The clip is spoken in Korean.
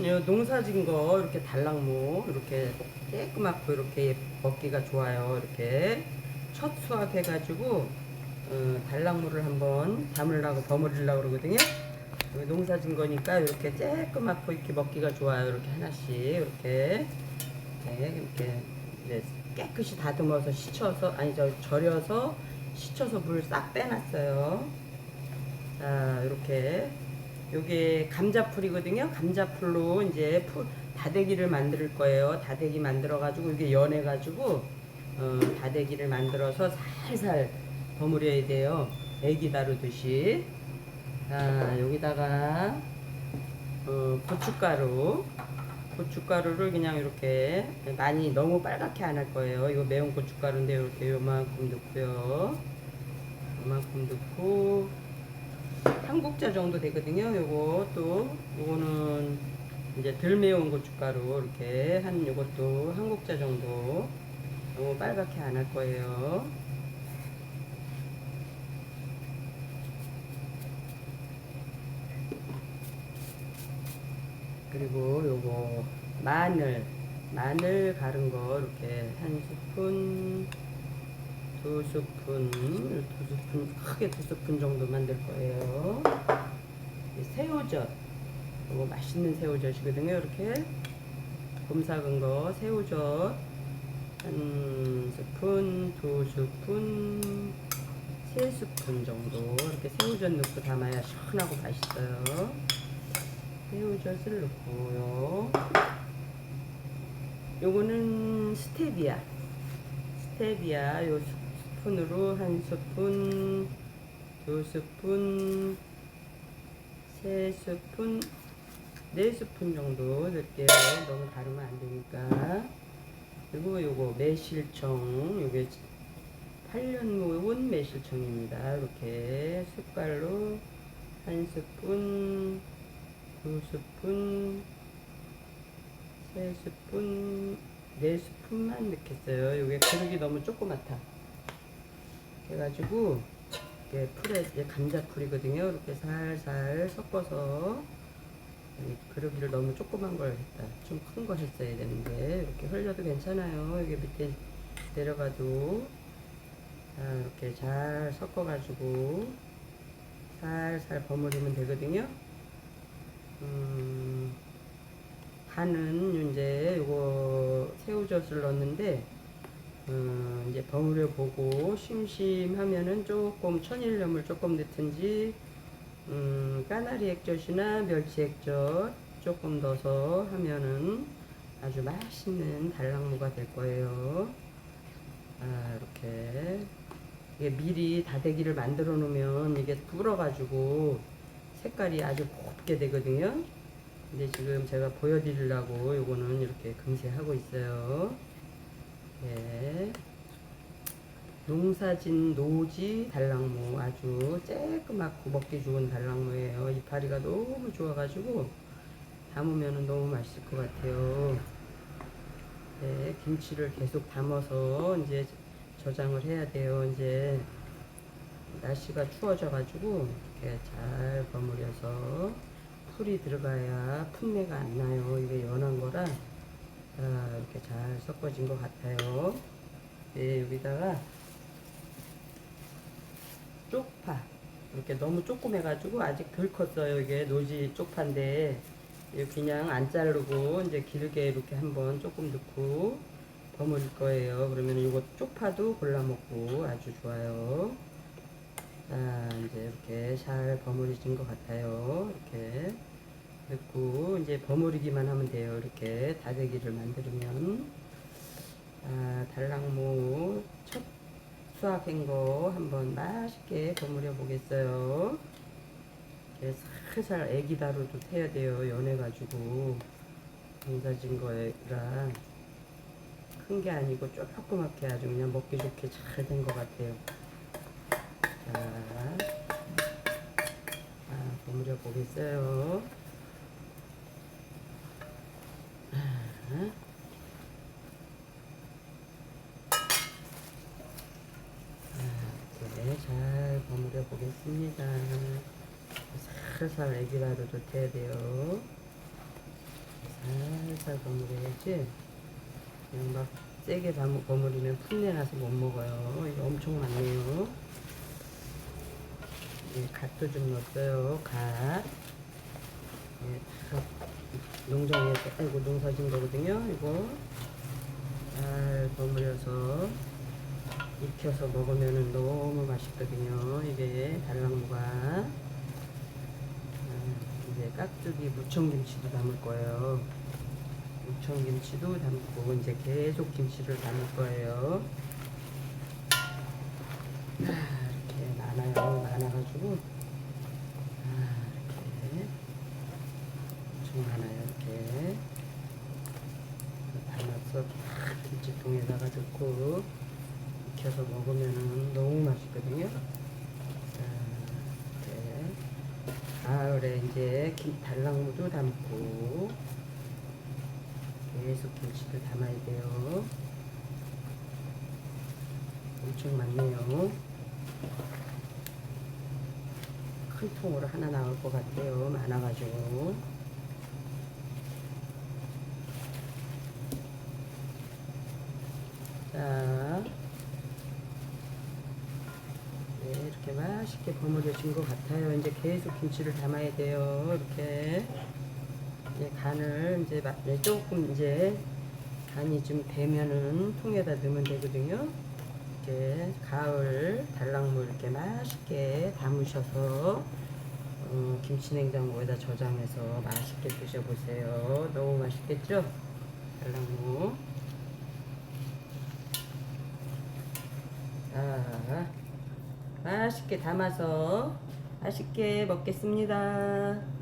요거는 요 농사진 거 이렇게 달랑무 이렇게 깨끗하고 이렇게 먹기가 좋아요. 이렇게 첫 수확 해가지고 어, 달랑무를 한번 담으려고 버무리려고 그러거든요. 농사진 거니까 이렇게 쬐끄맣고 이렇게 먹기가 좋아요. 이렇게 하나씩 이렇게 네, 이렇게 이제 깨끗이 다듬어서 씻어서 아니 저 절여서 씻어서 물 싹 빼놨어요. 자 이렇게 요게 감자풀이거든요. 감자풀로 이제 풀 다대기를 만들 거예요. 다대기 만들어 가지고 이게 연해 가지고 어, 다대기를 만들어서 살살 버무려야 돼요. 애기 다루듯이. 자 여기다가 어, 고춧가루 고춧가루를 그냥 이렇게 많이 너무 빨갛게 안 할 거예요. 이거 매운 고춧가루인데 이렇게 요만큼 넣고요. 요만큼 넣고 한 국자 정도 되거든요. 또 요거는 이제 덜 매운 고춧가루 이렇게 한 요것도 한 국자 정도 너무 빨갛게 안 할 거예요. 그리고 요거 마늘 마늘 갈은 거 이렇게 한 스푼 두 스푼 두 스푼 크게 두 스푼 정도 만들 거예요. 이 새우젓. 요거 맛있는 새우젓이거든요 이렇게. 곰삭은 거 새우젓. 한 스푼 두 스푼 세 스푼 정도. 이렇게 새우젓 넣고 담아야 시원하고 맛있어요. 새우젓을 넣고요. 요거는 스테비아. 스테비아 요 스푼으로 한 스푼, 두 스푼, 세 스푼, 네 스푼 정도 넣을게요. 너무 다르면 안 되니까. 그리고 요거 매실청, 요게 8년 묵은 매실청입니다. 이렇게 숟갈로 한 스푼, 두 스푼, 세 스푼, 네 스푼만 넣겠어요. 이게 그릇이 너무 조그맣다. 그래가지고 이게 풀에 이제 감자풀이거든요. 이렇게 살살 섞어서 이 그릇을 너무 조그만 걸 했다. 좀 큰 거 했어야 되는데 이렇게 흘려도 괜찮아요. 이게 밑에 내려가도 자, 이렇게 잘 섞어가지고 살살 버무리면 되거든요. 음, 간은 이제 요거 새우젓을 넣었는데 음, 이제 버무려 보고 심심하면은 조금 천일염을 조금 넣든지 음, 까나리 액젓이나 멸치 액젓 조금 넣어서 하면은 아주 맛있는 달랑무가 될 거예요. 아, 이렇게 이게 미리 다대기를 만들어 놓으면 이게 불어가지고 색깔이 아주 곱게 되거든요. 근데 지금 제가 보여드리려고 요거는 이렇게 금세 하고 있어요. 네. 농사진 노지 달랑무 아주 쬐끄맣고 먹기 좋은 달랑무예요. 이파리가 너무 좋아가지고 담으면 너무 맛있을 것 같아요. 네, 김치를 계속 담아서 이제 저장을 해야 돼요. 이제 날씨가 추워져가지고 이렇게 잘 버무려서 풀이 들어가야 풋내가 안 나요. 이게 연한 거라 자, 이렇게 잘 섞어진 것 같아요. 네, 여기다가 쪽파 이렇게 너무 조그매가지고 아직 덜 컸어요. 이게 노지 쪽파인데 그냥 안 자르고 이제 길게 이렇게 한번 조금 넣고 버무릴 거예요. 그러면 이거 쪽파도 골라 먹고 아주 좋아요. 자, 이제 이렇게 잘 버무려진 것 같아요. 이렇게 넣고 이제 버무리기만 하면 돼요. 이렇게 다대기를 만들면 아, 달랑무 첫 수확한 거 한번 맛있게 버무려 보겠어요. 살살 애기 다루도 해야 돼요. 연해가지고 농사진 거라 큰 게 아니고 조그맣게 아주 그냥 먹기 좋게 잘 된 것 같아요. 자, 아, 버무려 보겠어요. 아, 네, 잘 버무려 보겠습니다. 살살 애기라도 돼야 돼요. 살살 버무려야지. 그냥 막 세게 버무- 버무리면 풋내 나서 못 먹어요. 이거 엄청 많네요. 예, 갓도 좀 넣었어요. 갓. 예, 다 농장에서, 아이고, 농사진 거거든요. 이거. 잘 버무려서 익혀서 먹으면 너무 맛있거든요. 이게 달랑무가. 아, 이제 깍두기 무청김치도 담을 거예요. 무청김치도 담고 이제 계속 김치를 담을 거예요. 아, 이렇게 많아요. 많아가지고 아, 이렇게 엄청 많아요. 이렇게 담아서 딱 김치통에다가 넣고 익혀서 먹으면 너무 맛있거든요. 자, 이렇게 가을에 이제 김, 달랑무도 담고 계속 김치를 담아야 돼요. 엄청 많네요. 큰 통으로 하나 나올 것 같아요. 많아가지고. 자, 네, 이렇게 맛있게 버무려진 것 같아요. 이제 계속 김치를 담아야 돼요. 이렇게. 이제 간을 이제 조금 이제 간이 좀 되면은 통에다 넣으면 되거든요. 이렇게 가을 달랑물 이렇게 맛있게 담으셔서 어, 김치 냉장고에다 저장해서 맛있게 드셔보세요. 너무 맛있겠죠? 달랑무. 자, 맛있게 담아서 맛있게 먹겠습니다.